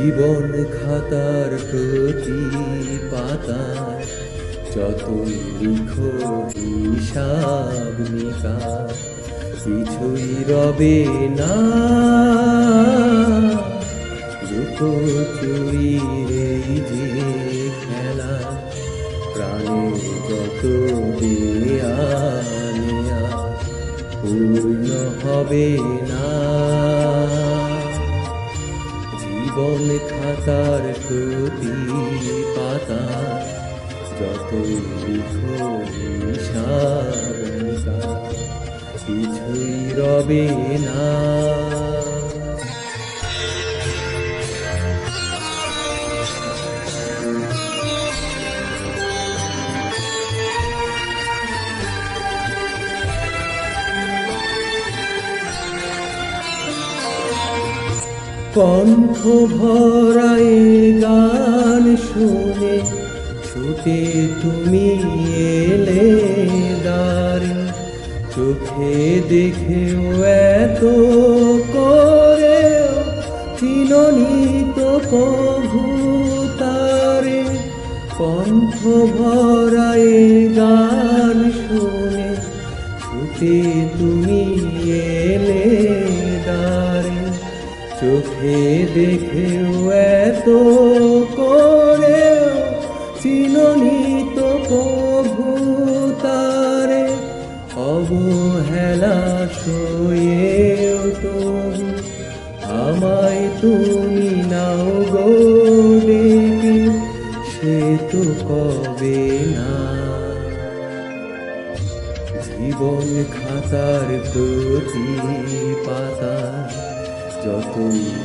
জীবন খাতার প্রতি পাতায় যতই লিখো হিসাব কিছুই রবে না। লুকোচুরির এই যে খেলা প্রাণের যত দেয়া পূর্ণ হবে না। জীবন খাতার প্রতি পাতা যতই লিখো কিছুই রবে না। কণ্ঠ ভরায় গান শুনে, ছুটে তুমি এলে দারে চোখে দেখেও এত করে চিননি তো কভু তারে। কণ্ঠ ভরায় গান শুনে, ছুটে তুমি এলে দারে চোখে দেখেও এত তো কভু তারে। অবহেলা সয়েও তবু আমায় তুমি নাও গো ডেকে সে তো কবে না। জীবন খাতার প্রতি পাতা যত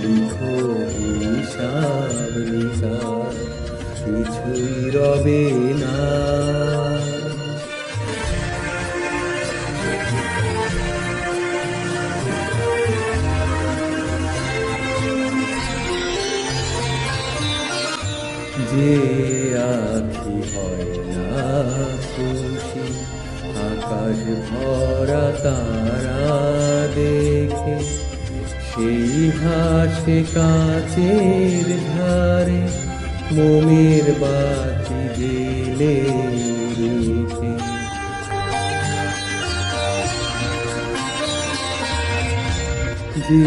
লিখো হিসাব নিকাশ কিছুই রবে না। যে আখি হয় না খুশি, আকাশ ভরা তারা দেখে সেই হাসে কাচের ধারে মোমের বাতি রেখে যে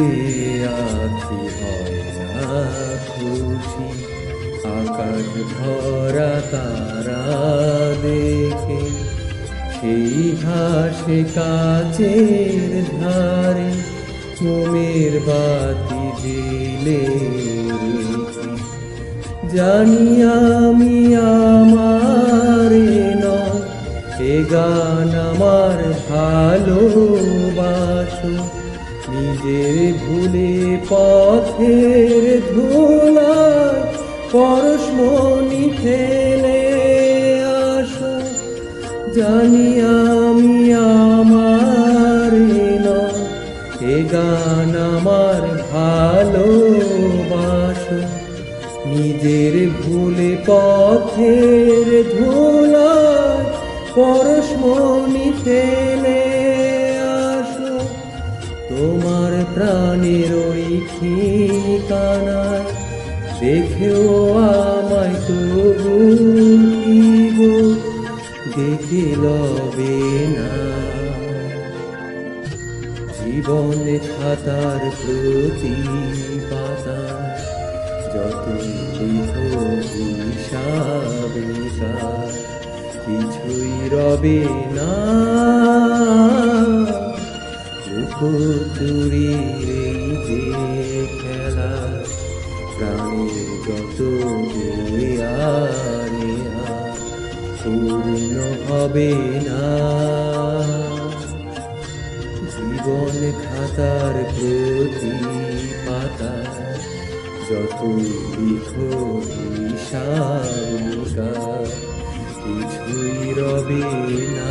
আখি হয় না খুশি, আকাশ ভরা তারা দেখে। সেই হাসে কাচের ধারে মোমের বাতি রেখে জানি আমি আমার এ গান আমার ভালোবাসো। নিজের ভুলে পথের ধুলায় পরশমণি ফেলে আসো। জানি এ গান আমার ভালোবাসো। নিজের ভুলে পথের ধুলায় পরশমণি ফেলে আসো। তোমার প্রাণের ওই ঠিকানায় দেখেও আমায় তবু কি গো দেখে লবে না। জীবন খাতার প্রতি পাতা যত কিছুই রবে না। এই যে খেলা, প্রাণের যত পূর্ণ হবে না। জীবন খাতার প্রতি পাতা যত লিখো কিছুই রবে না।